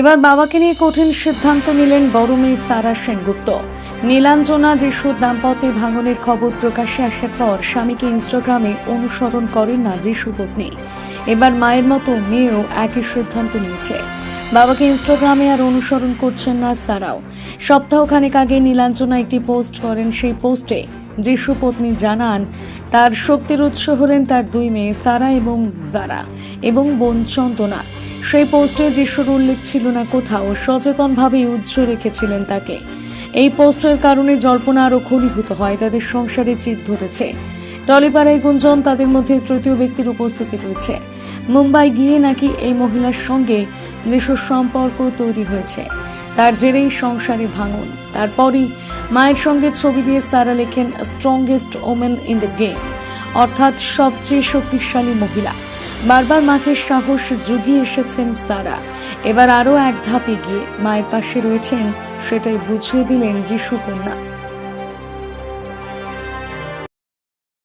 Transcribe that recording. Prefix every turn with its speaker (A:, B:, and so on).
A: এবার বাবাকে নিয়ে কঠিন সিদ্ধান্ত নিলেন বড় মেয়ে সারা সেনগুপ্ত। নীলাঞ্জনা যিশুর দাম্পত্য ভাঙনের খবর প্রকাশে আসার পর স্বামীকে ইনস্টাগ্রামে অনুসরণ করেন না যিশু পত্নী। এবার মায়ের মতো মেয়েও একই সিদ্ধান্ত নিয়েছে। বাবাকে ইনস্টাগ্রামে আর অনুসরণ করছেন না সারাও। সপ্তাহখানেক আগে নীলাঞ্জনা একটি পোস্ট করেন, সেই পোস্টে যিশু পত্নী জানান, তার শক্তির উৎস হলেন তার দুই মেয়ে সারা এবং জারা এবং বোন চন্দনা। সেই পোস্টে যিশুর উল্লেখ ছিল না কোথাও সচেতনভাবে উজ্জ্ব রেখেছিলেন তাকে। এই পোস্টের কারণে জল্পনা আরও ঘনীভূত হয়, তাদের সংসারে চিত ধরেছে। টলিপাড়ায় গুঞ্জন তাদের মধ্যে তৃতীয় ব্যক্তির উপস্থিতি রয়েছে। মুম্বাই গিয়ে নাকি এই মহিলার সঙ্গে যিশুর সম্পর্ক তৈরি হয়েছে, তার জেরেই সংসারে ভাঙন। তারপরই মায়ের সঙ্গে ছবি দিয়ে সারা লেখেন strongest women in the game অর্থাৎ সবচেয়ে শক্তিশালী মহিলা। বারবার মাকে সাহস জুগিয়ে এসেছেন সারা। এবার আরও এক ধাপে গিয়ে মায়ের পাশে রয়েছেন, সেটাই বুঝিয়ে দিলেন যিশু কন্যা